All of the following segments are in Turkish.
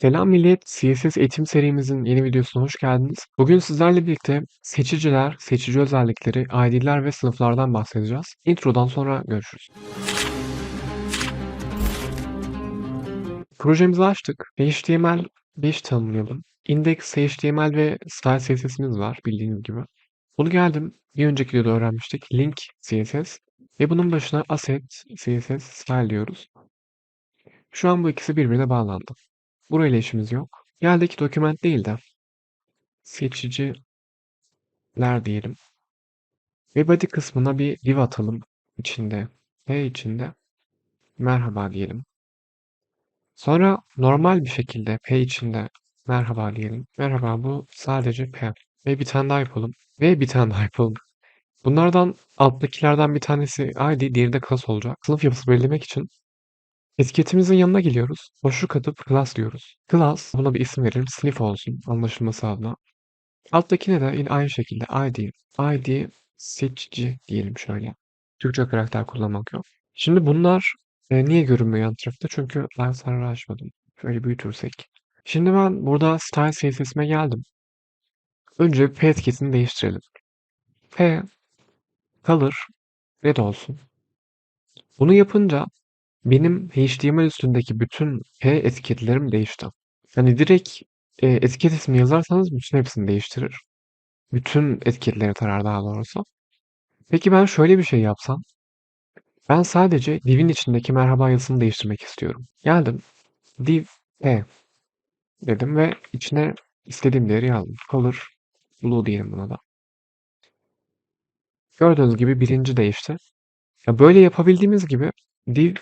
Selam millet, CSS eğitim serimizin yeni videosuna hoş geldiniz. Bugün sizlerle birlikte seçiciler, seçici özellikleri, ID'ler ve sınıflardan bahsedeceğiz. Introdan sonra görüşürüz. Projemizi açtık. HTML 5 tanımlayalım. Index HTML ve style CSS'imiz var bildiğiniz gibi. Bunu geldim. Bir önceki videoda öğrenmiştik. Link CSS ve bunun başına asset CSS style diyoruz. Şu an bu ikisi birbirine bağlandı. Burayla işimiz yok. Geldik document değil de seçiciler diyelim. Ve body kısmına bir div atalım içinde. P içinde merhaba diyelim. Sonra normal bir şekilde P içinde merhaba diyelim. Merhaba bu sadece P. Ve bir tane daha yapalım. Ve bir tane daha yapalım. Bunlardan alttakilerden bir tanesi ID, diğeri de class olacak. Sınıf yapısı belirlemek için etiketimizin yanına geliyoruz. Boşluk atıp class diyoruz. Class, buna bir isim verelim. Sniff olsun anlaşılması adına. Alttakine de yine aynı şekilde ID. ID seçici diyelim şöyle. Türkçe karakter kullanmak yok. Şimdi bunlar e, niye görünmüyor yan tarafta? Çünkü ben sararı açmadım. Şöyle büyütürsek. Şimdi ben burada style CSS'ime geldim. Önce P etiketini değiştirelim. P color red olsun. Bunu yapınca benim HTML üstündeki bütün P etiketlerim değişti. Yani direkt e, etiket ismi yazarsanız bütün hepsini değiştirir. Bütün etiketleri tarar daha doğrusu. Peki ben şöyle bir şey yapsam. Ben sadece div'in içindeki merhaba yazısını değiştirmek istiyorum. Geldim. div p dedim ve içine istediğim değeri yazdım. Color blue diyelim buna da. Gördüğünüz gibi birinci değişti. Ya böyle yapabildiğimiz gibi div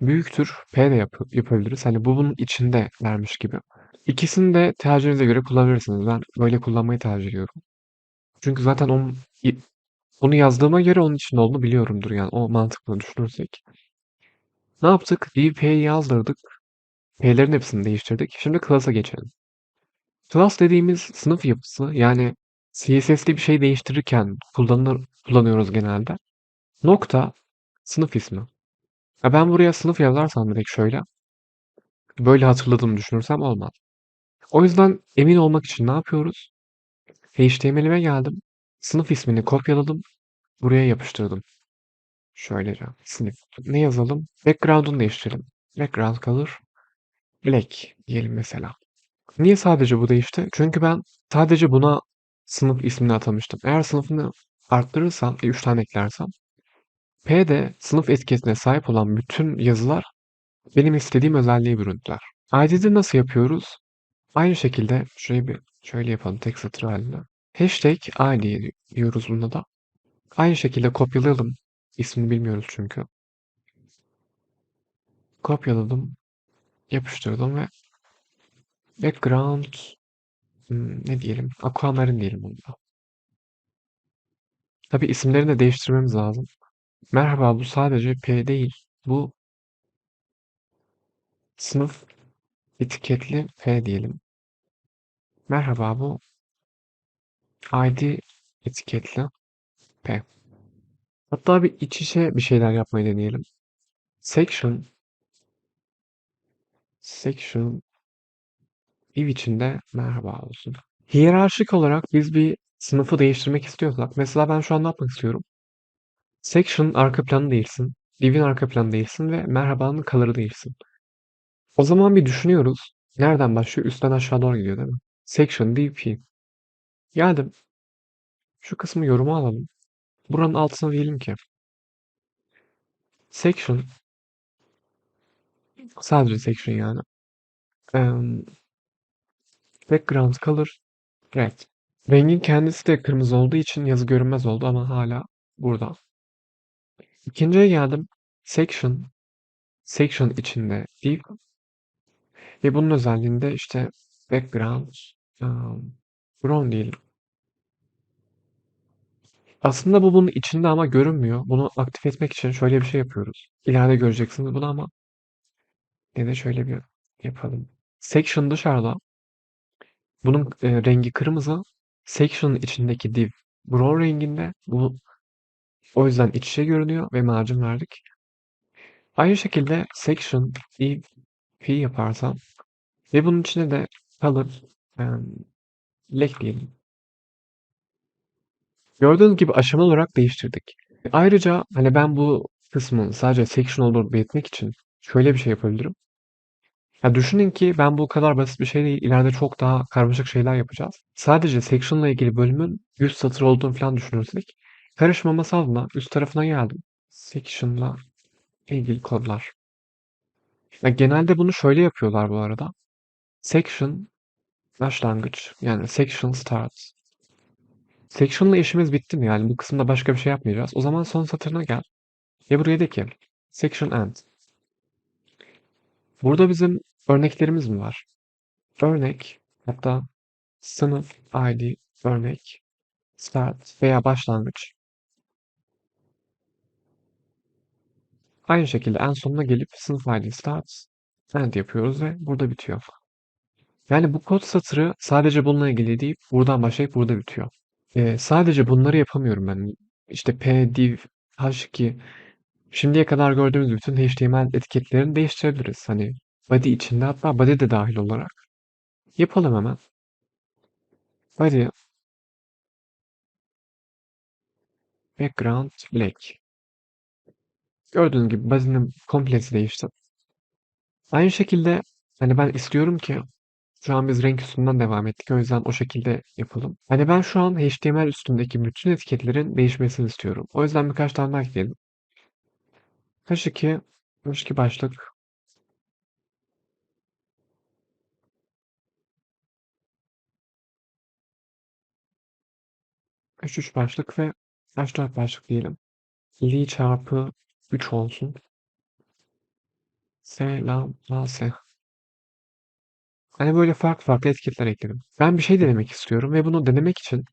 büyüktür p de yap yapabiliriz. Hani bu bunun içinde vermiş gibi. İkisini de tercihinize göre kullanabilirsiniz. Ben böyle kullanmayı tercih ediyorum. Çünkü zaten onun onu yazdığıma göre onun içinde olduğunu biliyorumdur yani o mantıkla düşünürsek. Ne yaptık? DP'yi yazdırdık. P'lerin hepsini değiştirdik. Şimdi class'a geçelim. Class dediğimiz sınıf yapısı yani CSS'de bir şey değiştirirken kullanır, kullanıyoruz genelde. Nokta sınıf ismi. Ya ben buraya sınıf yazarsam direkt şöyle böyle hatırladığımı düşünürsem olmaz. O yüzden emin olmak için ne yapıyoruz? HTML'ime geldim. Sınıf ismini kopyaladım. Buraya yapıştırdım. Şöylece sınıf. Ne yazalım? Background'unu değiştirelim. Background color black diyelim mesela. Niye sadece bu değişti? Çünkü ben sadece buna sınıf ismini atamıştım. Eğer sınıfını arttırırsam, 3 tane eklersem P'de sınıf etiketine sahip olan bütün yazılar benim istediğim özelliği büründüler. ID'de nasıl yapıyoruz? Aynı şekilde şöyle bir şöyle yapalım tek satır halinde. Hashtag ID diyoruz bunda da. Aynı şekilde kopyalayalım. İsmini bilmiyoruz çünkü. Kopyaladım. Yapıştırdım ve background hmm, ne diyelim? Aquamarine diyelim bunda. Tabi isimlerini de değiştirmemiz lazım. Merhaba bu sadece P değil. Bu sınıf etiketli P diyelim. Merhaba bu ID etiketli P. Hatta bir iç içe bir şeyler yapmayı deneyelim. Section section div içinde merhaba olsun. Hiyerarşik olarak biz bir sınıfı değiştirmek istiyorsak mesela ben şu an ne yapmak istiyorum? Section arka planı değilsin. Div'in arka planı değilsin ve merhabanın color'ı değilsin. O zaman bir düşünüyoruz. Nereden başlıyor? Üstten aşağı doğru gidiyor değil mi? Section DP. Geldim. Şu kısmı yoruma alalım. Buranın altına diyelim ki section sadece section yani. Um, background color red. Rengin kendisi de kırmızı olduğu için yazı görünmez oldu ama hala burada. İkinciye geldim. Section section içinde div ve bunun özelliğinde işte background um, brown diyelim. Aslında bu bunun içinde ama görünmüyor. Bunu aktif etmek için şöyle bir şey yapıyoruz. İleride göreceksiniz bunu ama yine de şöyle bir yapalım. Section dışarıda. Bunun e, rengi kırmızı. Section'ın içindeki div brown renginde. Bu o yüzden iç içe görünüyor ve margin verdik. Aynı şekilde section div P yaparsam ve bunun içine de color em, black diyelim. Gördüğünüz gibi aşamalı olarak değiştirdik. Ayrıca hani ben bu kısmın sadece section olduğunu belirtmek için şöyle bir şey yapabilirim. Ya düşünün ki ben bu kadar basit bir şey değil. İleride çok daha karmaşık şeyler yapacağız. Sadece section'la ilgili bölümün 100 satır olduğunu falan düşünürsek karışmaması adına üst tarafına geldim. Section'la ilgili kodlar. Ya genelde bunu şöyle yapıyorlar bu arada. Section başlangıç yani section start. Section'la işimiz bitti mi? Yani bu kısımda başka bir şey yapmayacağız. O zaman son satırına gel. Ve buraya de ki section end. Burada bizim örneklerimiz mi var? Örnek hatta sınıf ID örnek start veya başlangıç. Aynı şekilde en sonuna gelip sınıf ID start end yapıyoruz ve burada bitiyor. Yani bu kod satırı sadece bununla ilgili değil, buradan başlayıp burada bitiyor. Ee, sadece bunları yapamıyorum ben. İşte p, div, h2 şimdiye kadar gördüğümüz bütün HTML etiketlerini değiştirebiliriz. Hani body içinde hatta body de dahil olarak. Yapalım hemen. Body background black. Gördüğünüz gibi body'nin komplesi değişti. Aynı şekilde hani ben istiyorum ki şu an biz renk üstünden devam ettik. O yüzden o şekilde yapalım. Hani ben şu an HTML üstündeki bütün etiketlerin değişmesini istiyorum. O yüzden birkaç tane daha ekleyelim. H2, H2 başlık. H3 başlık ve H4 başlık diyelim. Li çarpı 3 olsun. Selam, S. Hani böyle farklı farklı etiketler ekledim. Ben bir şey denemek istiyorum ve bunu denemek için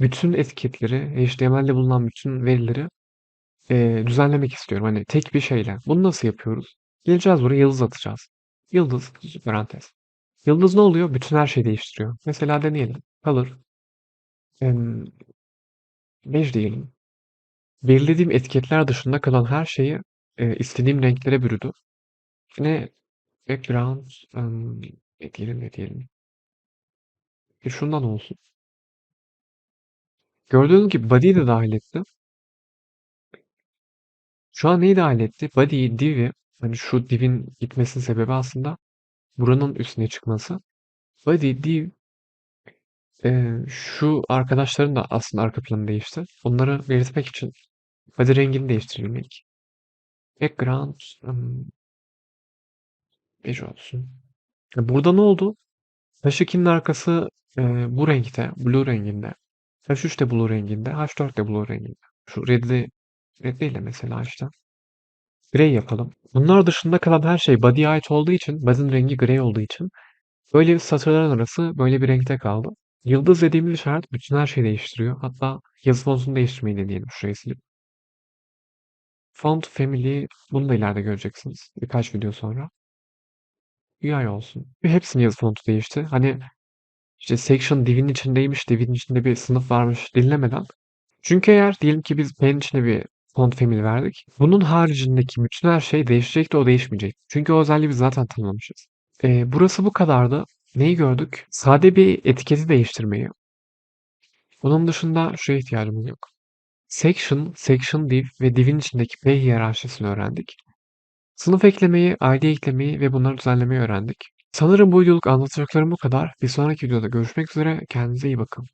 bütün etiketleri, HTML'de bulunan bütün verileri e, düzenlemek istiyorum. Hani tek bir şeyle. Bunu nasıl yapıyoruz? Geleceğiz buraya yıldız atacağız. Yıldız, parantez. Yıldız ne oluyor? Bütün her şeyi değiştiriyor. Mesela deneyelim. Color. Em, Beige diyelim. Belirlediğim etiketler dışında kalan her şeyi e, istediğim renklere bürüdü. Yine background em, ne diyelim ne diyelim. E şundan olsun. Gördüğünüz gibi body'yi de dahil etti. Şu an neyi dahil etti? Body'yi, div'i, hani şu div'in gitmesinin sebebi aslında buranın üstüne çıkması. Body, div, e, şu arkadaşların da aslında arka planı değişti. Onları belirtmek için body rengini değiştirelim ilk. Background um, beige olsun. Burada ne oldu? H2'nin arkası e, bu renkte, blue renginde. H3 de blue renginde, H4 de blue renginde. Şu red'i, red değil de mesela işte. Grey yapalım. Bunlar dışında kalan her şey body'ye ait olduğu için, body'nin rengi grey olduğu için böyle satırların arası böyle bir renkte kaldı. Yıldız dediğimiz işaret bütün her şeyi değiştiriyor. Hatta yazı fontunu değiştirmeyi deneyelim şurayı silip. Font Family bunu da ileride göreceksiniz. Birkaç video sonra. UI olsun. Ve hepsinin yazı fontu değişti. Hani işte section div'in içindeymiş, div'in içinde bir sınıf varmış dinlemeden. Çünkü eğer diyelim ki biz P'nin içine bir font family verdik. Bunun haricindeki bütün her şey değişecek de o değişmeyecek. Çünkü o özelliği biz zaten tanımlamışız. Ee, burası bu kadardı. Neyi gördük? Sade bir etiketi değiştirmeyi. Bunun dışında şuraya ihtiyacımız yok. Section, section div ve div'in içindeki P hiyerarşisini öğrendik. Sınıf eklemeyi, ID eklemeyi ve bunları düzenlemeyi öğrendik. Sanırım bu videoluk anlatacaklarım bu kadar. Bir sonraki videoda görüşmek üzere. Kendinize iyi bakın.